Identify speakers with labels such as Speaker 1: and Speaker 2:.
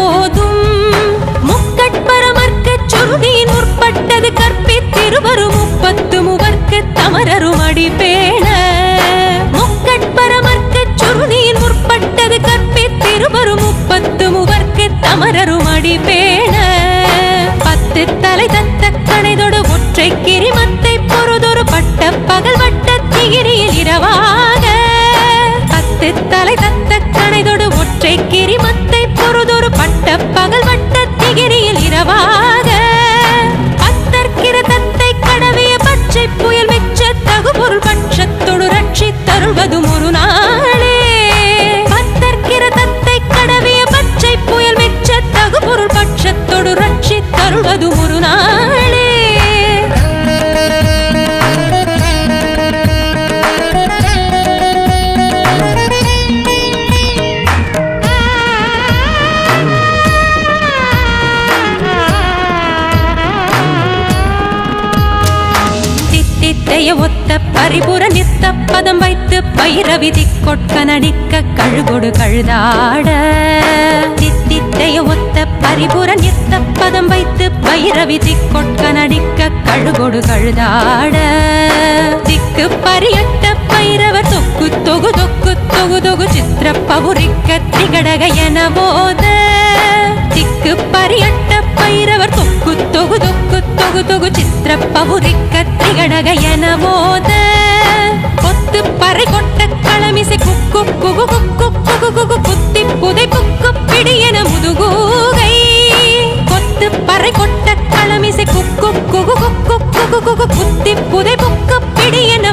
Speaker 1: ஓதும் முக்கட்பரமர்க்கச் சொல்வி முற்பட்டது கற்பித்திருவரு முப்பத்து முவர்க்கு தமரரும் அடிபேண முக்கட்பரமர்க்கச் சொல்வியில் முற்பட்டது கற்பித்திருவரு முப்பத்து முவர்க்கு தமரரும் அடிபேண பத்து தலை தத்த கணைதொடு ஒற்றை கிரிமத்தை பொறுதொரு பட்ட பகல் வட்ட திகிரியில் இரவாக. பத்து தலை தத்த கணைதொடு ஒற்றை கிரிமத்தை ஒரு பட்ட பகல் இசைய ஒத்த பரிபுர நித்த பதம் வைத்து பைரவிதி கொட்க நடிக்க கழுகொடு கழுதாட. தித்தித்தைய ஒத்த பரிபுர நித்த பதம் வைத்து பைரவிதி கொட்க நடிக்க கழுகொடு கழுதாட. திக்கு பரியட்ட பைரவர் தொக்கு தொகு தொக்கு தொகு தொகு சித்திர பவுரிக்க திகடக என போத திக்கு பரியட்ட பைரவர் தொக்கு தொகு தொக்கு தொகு தொகு சித்திர பவுரிக்க திகடக என போத கொத்து பறை கொட்ட களமிசை குக்கு குகு குக்கு குகு குகு குத்தி புதை புக்கு பிடி என முதுகூகை கொத்து பறை கொட்ட களமிசை குக்கு குகு குக்கு குகு குகு குத்தி புதை புக்கு பிடி என